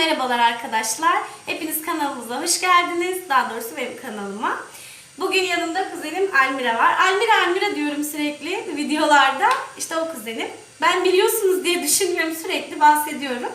merhabalar arkadaşlar. Hepiniz kanalımıza hoş geldiniz. Daha doğrusu benim kanalıma. Bugün yanımda kuzenim Almira var. Almira Almira diyorum sürekli videolarda. İşte o kuzenim. Ben biliyorsunuz diye düşünüyorum sürekli bahsediyorum.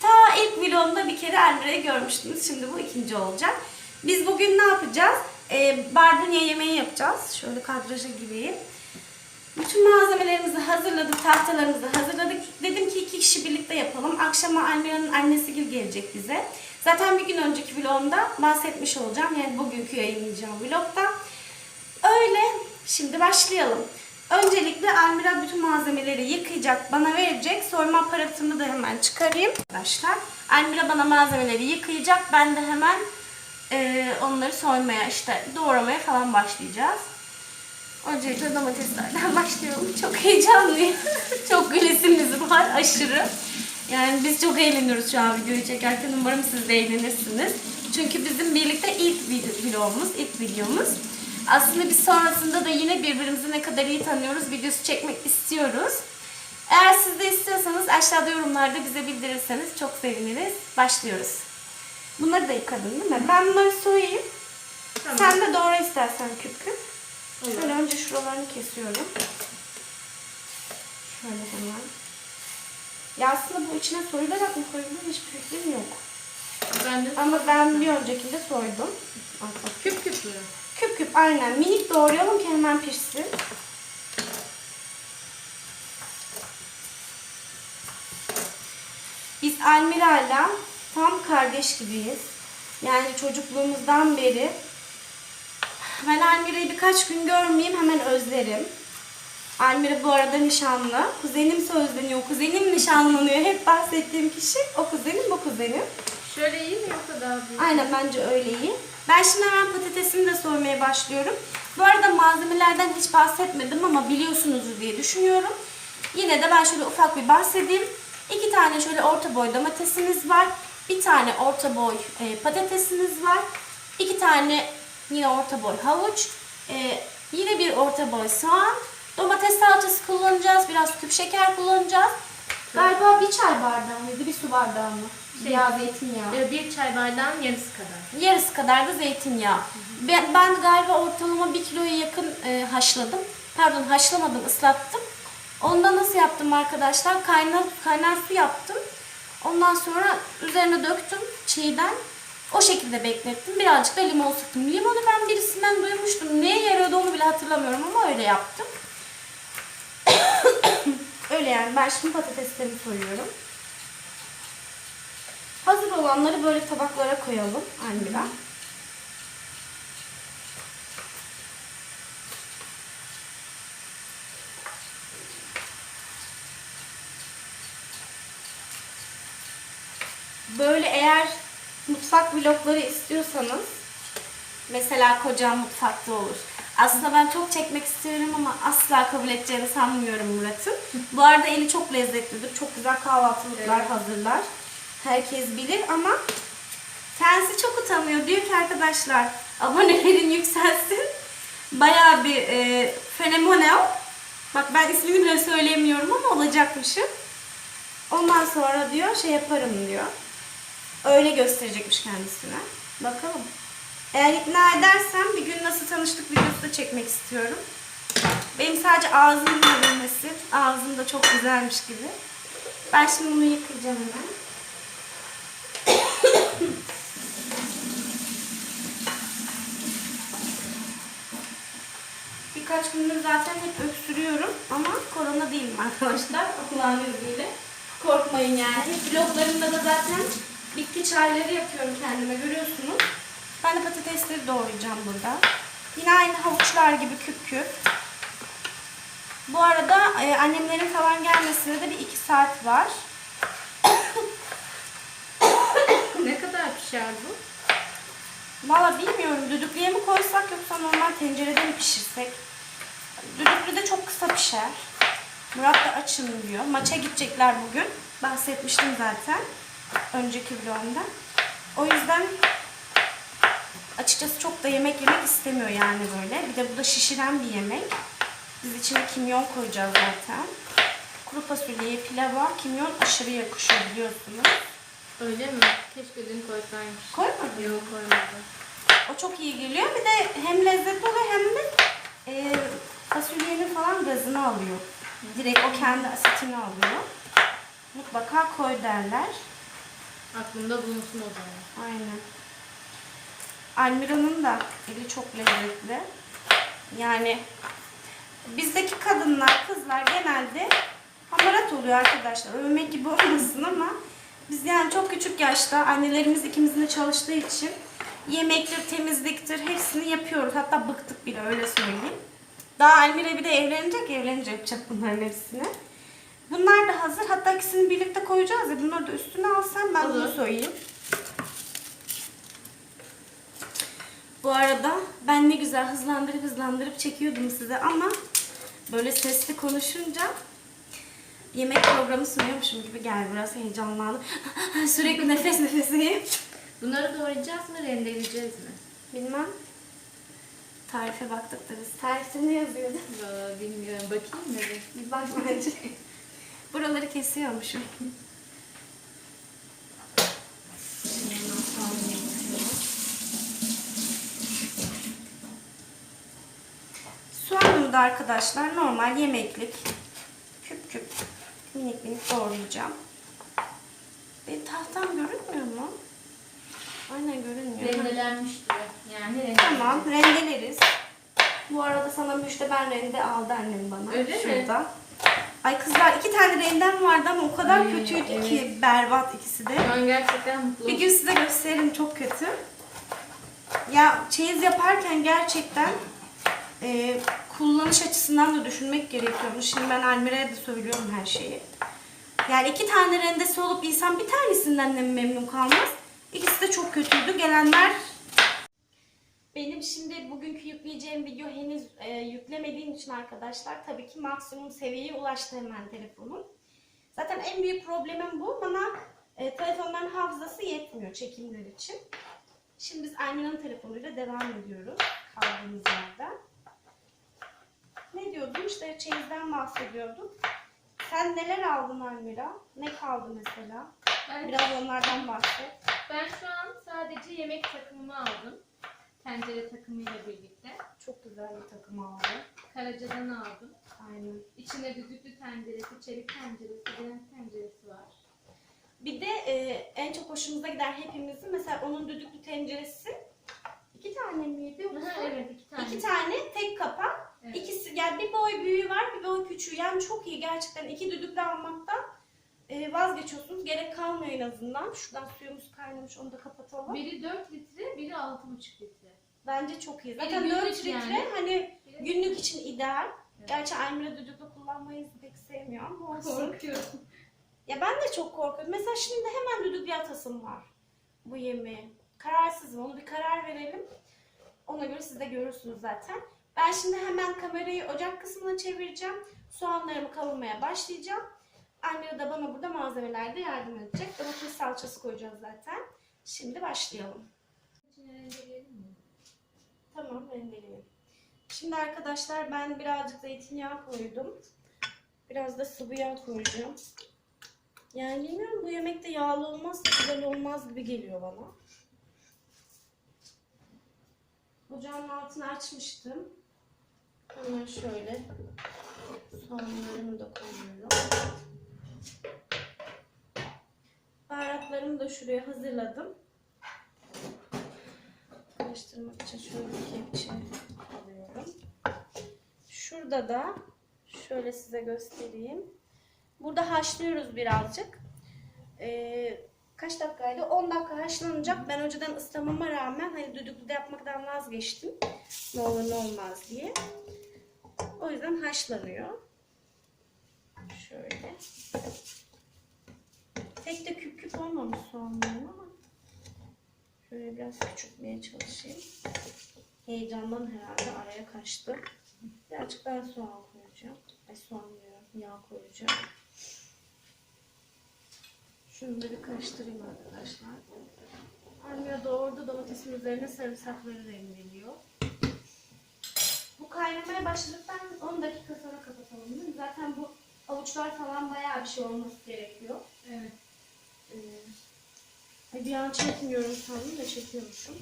Ta ilk vlogumda bir kere Almira'yı görmüştünüz. Şimdi bu ikinci olacak. Biz bugün ne yapacağız? Ee, barbunya yemeği yapacağız. Şöyle kadraja gireyim. Bütün malzemelerimizi hazırladık, tahtalarımızı hazırladık. Dedim ki iki kişi birlikte yapalım. Akşama Almira'nın annesi Gül gelecek bize. Zaten bir gün önceki vlogumda bahsetmiş olacağım. Yani bugünkü yayınlayacağım vlogda. Öyle. Şimdi başlayalım. Öncelikle Almira bütün malzemeleri yıkayacak, bana verecek. Soyma aparatını da hemen çıkarayım. Arkadaşlar, Almira bana malzemeleri yıkayacak. Ben de hemen eee, onları soymaya, işte doğramaya falan başlayacağız. Öncelikle domateslerden başlayalım. Çok heyecanlıyım. çok gülesimimiz var aşırı. Yani biz çok eğleniyoruz şu an videoyu çekerken. Umarım siz de eğlenirsiniz. Çünkü bizim birlikte ilk vid- vlogumuz, ilk videomuz. Aslında biz sonrasında da yine birbirimizi ne kadar iyi tanıyoruz videosu çekmek istiyoruz. Eğer siz de istiyorsanız aşağıda yorumlarda bize bildirirseniz çok seviniriz. Başlıyoruz. Bunları da yıkadın değil mi? Ben bunları soyayım. Sen de doğra istersen küp küp. Şuralarını kesiyorum. Şöyle hemen. Ya aslında bu içine soyularak mı koyulur hiçbir fikrim yok. Ben de Ama ben bir öncekinde soydum. Küp küp mü? Küp küp aynen. Minik doğrayalım ki hemen pişsin. Biz Almira'yla tam kardeş gibiyiz. Yani çocukluğumuzdan beri. Ben Almira'yı birkaç gün görmeyeyim hemen özlerim. Almira bu arada nişanlı. Kuzenim sözleniyor. Kuzenim nişanlanıyor. Hep bahsettiğim kişi o kuzenim bu kuzenim. Şöyle iyi mi yoksa daha büyük? Aynen bence öyle iyi. Ben şimdi hemen patatesimi de soymaya başlıyorum. Bu arada malzemelerden hiç bahsetmedim ama biliyorsunuzdur diye düşünüyorum. Yine de ben şöyle ufak bir bahsedeyim. İki tane şöyle orta boy domatesimiz var. Bir tane orta boy e, patatesimiz var. İki tane yine orta boy havuç. E, yine bir orta boy soğan. Domates salçası kullanacağız. Biraz küp şeker kullanacağız. Galiba bir çay bardağı mıydı? Bir su bardağı mı? Şey, Yağ, zeytinyağı. Ee, Bir çay bardağın yarısı kadar. Yarısı kadar da zeytinyağı. Ben, ben galiba ortalama 1 kiloya yakın e, haşladım. Pardon haşlamadım, ıslattım. Onda nasıl yaptım arkadaşlar? Kaynar, kaynar su yaptım. Ondan sonra üzerine döktüm çiğden. O şekilde beklettim. Birazcık da limon sıktım. Limonu ben birisinden duymuştum. Neye yarıyordu onu bile hatırlamıyorum ama öyle yaptım. öyle yani. Ben şimdi patateslerimi soyuyorum. Hazır olanları böyle tabaklara koyalım Almira. Böyle eğer mutfak vlogları istiyorsanız mesela kocam mutfakta olur. Aslında ben çok çekmek istiyorum ama asla kabul edeceğini sanmıyorum Murat'ın. Bu arada eli çok lezzetlidir. Çok güzel kahvaltılıklar Evet. hazırlar. Herkes bilir ama kendisi çok utanıyor. Diyor ki arkadaşlar abonelerin yükselsin. Bayağı bir e, fenomenal. Bak ben ismini bile söyleyemiyorum ama olacakmışım. Ondan sonra diyor şey yaparım diyor. Öyle gösterecekmiş kendisine. Bakalım. Eğer ikna edersem bir gün nasıl tanıştık videosu da çekmek istiyorum. Benim sadece ağzımın görünmesi. Ağzım da çok güzelmiş gibi. Ben şimdi bunu yıkayacağım hemen. Birkaç gündür zaten hep öksürüyorum ama korona değilim arkadaşlar. Allah'ın izniyle. Korkmayın yani. Vloglarımda da zaten bitki çayları yapıyorum kendime görüyorsunuz. Ben de patatesleri doğrayacağım burada. Yine aynı havuçlar gibi küp küp. Bu arada e, annemlerin falan gelmesine de bir iki saat var. Ne kadar pişer bu? Valla bilmiyorum düdüklüye mi koysak yoksa normal tencerede mi pişirsek? Düdüklüde çok kısa pişer. Murat da açın diyor. Maça gidecekler bugün. Bahsetmiştim zaten. Önceki vlogumda. O yüzden açıkçası çok da yemek yemek istemiyor yani böyle. Bir de bu da şişiren bir yemek. Biz içine kimyon koyacağız zaten. Kuru fasulyeye, pilava kimyon aşırı yakışıyor biliyorsunuz. Öyle mi? Keşke dün koysaymış. Koymadın mı? Yok koymadım. O çok iyi geliyor. Bir de hem lezzetli oluyor hem de e, fasulyenin falan gazını alıyor. Direkt o kendi asitini alıyor. Mutlaka koy derler. Aklımda bulunsun o zaman. Aynen. Almira'nın da eli çok lezzetli. Yani bizdeki kadınlar, kızlar genelde hamarat oluyor arkadaşlar. Övmek gibi olmasın ama biz yani çok küçük yaşta annelerimiz ikimizin de çalıştığı için yemektir, temizliktir hepsini yapıyoruz. Hatta bıktık bile öyle söyleyeyim. Daha Almira bir de evlenecek, evlenince yapacak bunların hepsini. Bunlar da hazır. Hatta ikisini birlikte koyacağız ya. Bunları da üstüne alsam ben bunu Olur. soyayım. Bu arada ben ne güzel hızlandırıp hızlandırıp çekiyordum size ama böyle sesli konuşunca yemek programı sunuyormuşum gibi geldi. Biraz heyecanlandım. Sürekli nefes nefeseyim. Bunları doğrayacağız mı, rendeleyeceğiz mi? Bilmem. Tarife baktık da biz. Tarifte ne yazıyordu? Bilmiyorum. Bakayım mı? Bir bak bence. Buraları kesiyormuşum. Soğanımı da arkadaşlar normal yemeklik küp küp minik minik doğrayacağım. Benim tahtam görünmüyor mu? Aynen görünmüyor. Rendelenmiş. Yani rendelenmiş. Tamam rendeleriz. Bu arada sana müjde ben rende aldı annem bana. Öyle mi? Ay kızlar iki tane rendem vardı ama o kadar Ay, kötüydü evet. ki berbat ikisi de. An gerçekten mutlu Bir gün size gösteririm çok kötü. Ya çeyiz yaparken gerçekten e, kullanış açısından da düşünmek gerekiyormuş. Şimdi ben Almira'ya da söylüyorum her şeyi. Yani iki tane rendesi olup insan bir tanesinden de memnun kalmaz? İkisi de çok kötüydü. Gelenler benim şimdi bugünkü yükleyeceğim video henüz e, yüklemediğim için arkadaşlar tabii ki maksimum seviyeye ulaştı hemen telefonum. Zaten en büyük problemim bu. Bana e, telefonların hafızası yetmiyor çekimler için. Şimdi biz Almina'nın telefonuyla devam ediyoruz kaldığımız yerden. Ne diyordum? İşte çeyizden bahsediyordum. Sen neler aldın Almira? Ne kaldı mesela? Ben, Biraz onlardan bahset. ben şu an sadece yemek takımımı aldım. Tencere takımıyla birlikte. Çok güzel bir takım aldım. Karaca'dan aldım. Aynen. İçinde düdüklü tenceresi, çelik tenceresi, direnç tenceresi var. Bir de e, en çok hoşumuza gider hepimizin. Mesela onun düdüklü tenceresi iki tane miydi? yoksa? Aha, evet iki tane. İki tane tek kapak. Evet. İkisi yani bir boy büyüğü var bir boy küçüğü. Yani çok iyi gerçekten iki düdüklü almaktan e, vazgeçiyorsunuz. Gerek kalmıyor en azından. Şuradan suyumuz kaynamış onu da kapatalım. Biri 4 litre, biri 6,5 litre. Bence çok iyi. De Zaten günlük 4 litre yani. hani Biri- günlük için ideal. Evet. Gerçi Aymira düdüklü kullanmayı pek sevmiyor ama olsun. Korkuyorum. Ya ben de çok korkuyorum. Mesela şimdi hemen düdüklü atasım var bu yemeği. Kararsızım. Onu bir karar verelim. Ona göre siz de görürsünüz zaten. Ben şimdi hemen kamerayı ocak kısmına çevireceğim. Soğanlarımı kavurmaya başlayacağım. Anne de bana burada malzemelerde yardım edecek. Domates salçası koyacağız zaten. Şimdi başlayalım. Tamam rendeleyelim. Şimdi arkadaşlar ben birazcık zeytinyağı koydum. Biraz da sıvı yağ koyacağım. Yani bilmiyorum bu yemekte yağlı olmaz, güzel olmaz gibi geliyor bana. Ocağın altını açmıştım. Hemen şöyle soğanlarımı da koyuyorum. Baharatlarımı da şuraya hazırladım. Karıştırmak için şöyle bir kepçe alıyorum. Şurada da şöyle size göstereyim. Burada haşlıyoruz birazcık. Ee, kaç dakikaydı? 10 dakika haşlanacak. Ben önceden ıslamama rağmen hani düdüklüde yapmaktan vazgeçtim. Ne olur ne olmaz diye. O yüzden haşlanıyor. Şöyle. Pek de küp küp olmamış soğanlarım ama şöyle biraz küçültmeye çalışayım. Heyecandan herhalde araya kaçtı. Birazcık daha soğan koyacağım. Ay soğan diyorum. Yağ koyacağım. Bir karıştırayım arkadaşlar. Anne doğurdu domatesin üzerine sarımsakları rendeliyor. Bu kaynamaya başladıktan 10 dakika sonra kapatalım? Zaten bu avuçlar falan bayağı bir şey olması gerekiyor. Evet. Ee, bir an çekmiyorum sandım da çekiyormuşum.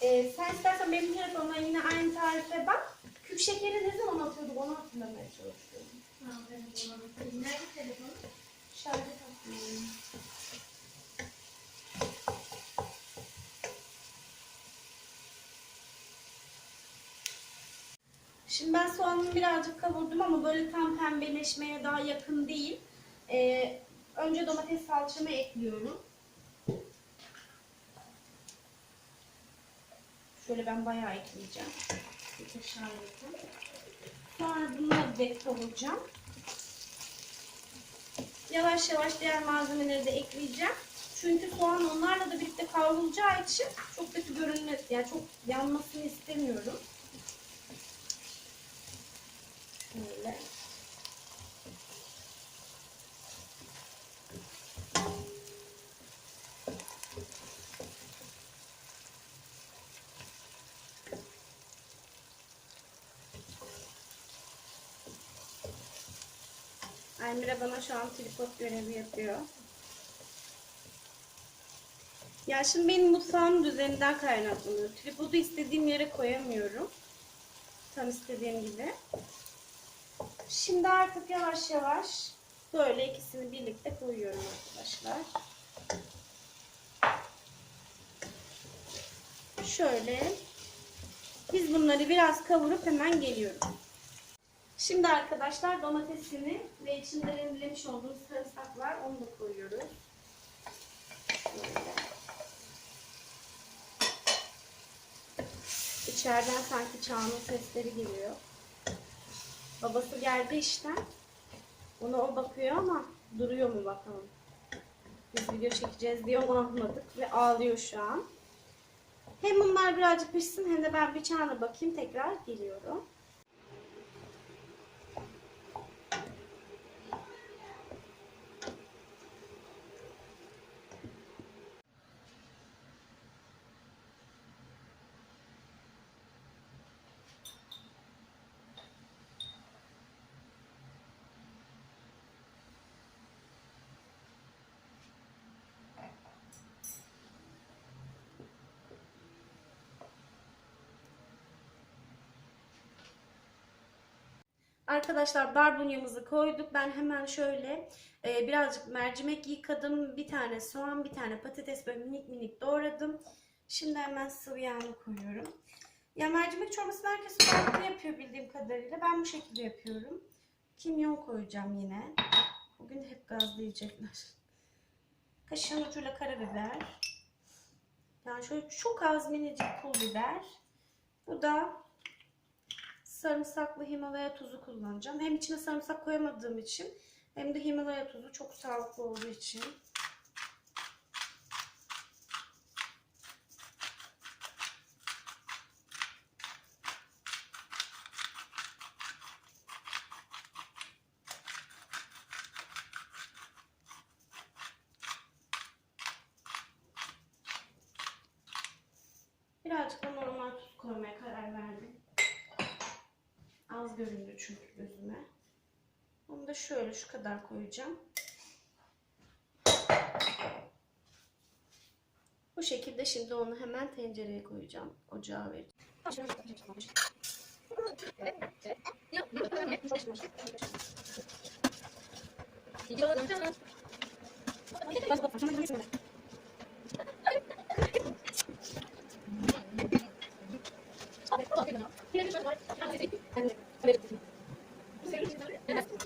Ee, sen istersen benim telefonuma yine aynı tarife bak. Küp şekeri ne zaman atıyorduk onu hatırlamaya çalışıyorum. Ha, evet. Nerede telefonu? Şarjı takmıyorum. Şimdi ben soğanımı birazcık kavurdum ama böyle tam pembeleşmeye daha yakın değil. Ee, önce domates salçamı ekliyorum. Şöyle ben bayağı ekleyeceğim. Sonra bunları da kavuracağım. Yavaş yavaş diğer malzemeleri de ekleyeceğim. Çünkü soğan onlarla da birlikte kavrulacağı için çok kötü görünmez. Yani çok yanmasını istemiyorum. Şöyle. Almira bana şu an tripod görevi yapıyor. Ya şimdi benim mutfağım düzeninden kaynaklanıyor. Tripodu istediğim yere koyamıyorum. Tam istediğim gibi. Şimdi artık yavaş yavaş böyle ikisini birlikte koyuyorum arkadaşlar. Şöyle biz bunları biraz kavurup hemen geliyorum. Şimdi arkadaşlar domatesini ve içinde rendelemiş olduğumuz sarımsak var. Onu da koyuyoruz. Şöyle. İçeriden sanki çağının sesleri geliyor. Babası geldi işten. Ona o bakıyor ama duruyor mu bakalım. Biz video çekeceğiz diye onu anladık ve ağlıyor şu an. Hem bunlar birazcık pişsin hem de ben bir çağına bakayım tekrar geliyorum. Arkadaşlar barbunyamızı koyduk. Ben hemen şöyle e, birazcık mercimek yıkadım. Bir tane soğan, bir tane patates böyle minik minik doğradım. Şimdi hemen sıvı yağını koyuyorum. Ya mercimek çorbasını herkes farklı yapıyor bildiğim kadarıyla. Ben bu şekilde yapıyorum. Kimyon koyacağım yine. Bugün hep gazlayacaklar. Kaşığın ucuyla karabiber. Yani şöyle çok az minicik pul biber. Bu da sarımsaklı Himalaya tuzu kullanacağım. Hem içine sarımsak koyamadığım için hem de Himalaya tuzu çok sağlıklı olduğu için. çünkü gözüme. Onu da şöyle şu kadar koyacağım. Bu şekilde şimdi onu hemen tencereye koyacağım. Ocağa vereceğim. Thank you.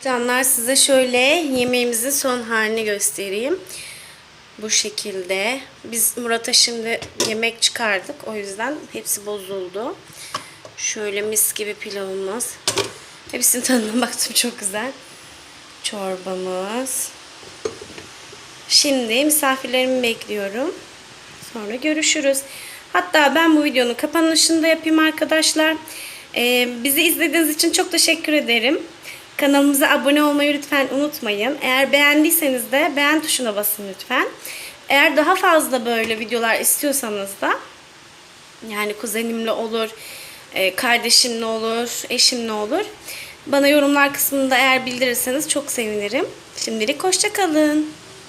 Canlar size şöyle yemeğimizin son halini göstereyim. Bu şekilde. Biz Murat'a şimdi yemek çıkardık. O yüzden hepsi bozuldu. Şöyle mis gibi pilavımız. Hepsinin tadına baktım çok güzel. Çorbamız. Şimdi misafirlerimi bekliyorum. Sonra görüşürüz. Hatta ben bu videonun kapanışını da yapayım arkadaşlar. Ee, bizi izlediğiniz için çok teşekkür ederim. Kanalımıza abone olmayı lütfen unutmayın. Eğer beğendiyseniz de beğen tuşuna basın lütfen. Eğer daha fazla böyle videolar istiyorsanız da yani kuzenimle olur, e, kardeşimle olur, eşimle olur. Bana yorumlar kısmında eğer bildirirseniz çok sevinirim. Şimdilik hoşça kalın.